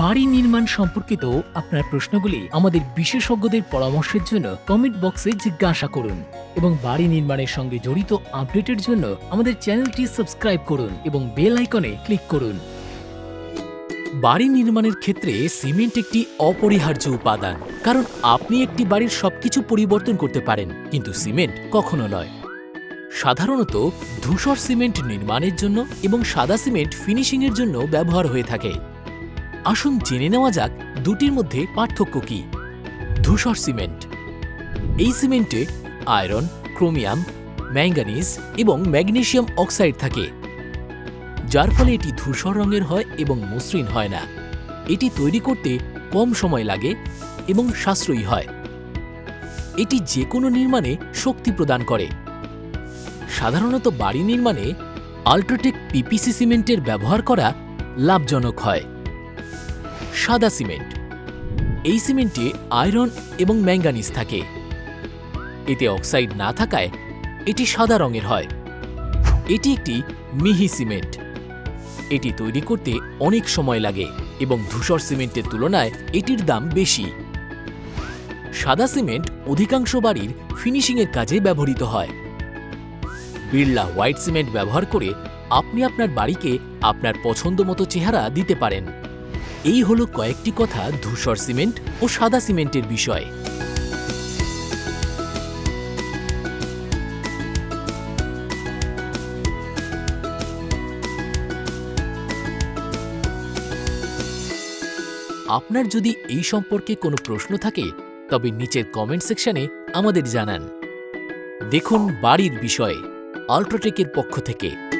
বাড়ি নির্মাণ সম্পর্কিত আপনার প্রশ্নগুলি আমাদের বিশেষজ্ঞদের পরামর্শের জন্য কমেন্ট বক্সে জিজ্ঞাসা করুন এবং বাড়ি নির্মাণের সঙ্গে জড়িত আপডেটের জন্য আমাদের চ্যানেলটি সাবস্ক্রাইব করুন এবং বেল আইকনে ক্লিক করুন। বাড়ি নির্মাণের ক্ষেত্রে সিমেন্ট একটি অপরিহার্য উপাদান, কারণ আপনি একটি বাড়ির সবকিছু পরিবর্তন করতে পারেন, কিন্তু সিমেন্ট কখনো নয়। সাধারণত ধূসর সিমেন্ট নির্মাণের জন্য এবং সাদা সিমেন্ট ফিনিশিংয়ের জন্য ব্যবহার হয়ে থাকে। আসুন জেনে নেওয়া যাক দুটির মধ্যে পার্থক্য কি। ধূসর সিমেন্ট। এই সিমেন্টে আয়রন, ক্রোমিয়াম, ম্যাঙ্গানিজ এবং ম্যাগনেশিয়াম অক্সাইড থাকে। যার ফলে এটি ধূসর রঙের হয় এবং মসৃণ হয় না। এটি তৈরি করতে কম সময় লাগে এবং সাশ্রয়ী হয়। এটি যে কোনো নির্মাণে শক্তি প্রদান করে। সাধারণত বাড়ি নির্মাণে আল্ট্রাটেক পিপিসি সিমেন্টের ব্যবহার করা লাভজনক হয়। সাদা সিমেন্ট। এই সিমেন্টে আয়রন এবং ম্যাঙ্গানিজ থাকে। এতে অক্সাইড না থাকায় এটি সাদা রঙের হয়। এটি একটি মিহি সিমেন্ট। এটি তৈরি করতে অনেক সময় লাগে এবং ধূসর সিমেন্টের তুলনায় এটির দাম বেশি। সাদা সিমেন্ট অধিকাংশ বাড়ির ফিনিশিংয়ের কাজে ব্যবহৃত হয়। বিড়লা হোয়াইট সিমেন্ট ব্যবহার করে আপনি আপনার বাড়িকে আপনার পছন্দ মতো চেহারা দিতে পারেন। এই হলো কয়েকটি কথা ধূসর সিমেন্ট ও সাদা সিমেন্টের বিষয়। আপনার যদি এই সম্পর্কে কোনো প্রশ্ন থাকে, তবে নিচের কমেন্ট সেকশনে আমাদের জানান। দেখুন বাড়ির বিষয়ে আল্ট্রাটেকের পক্ষ থেকে।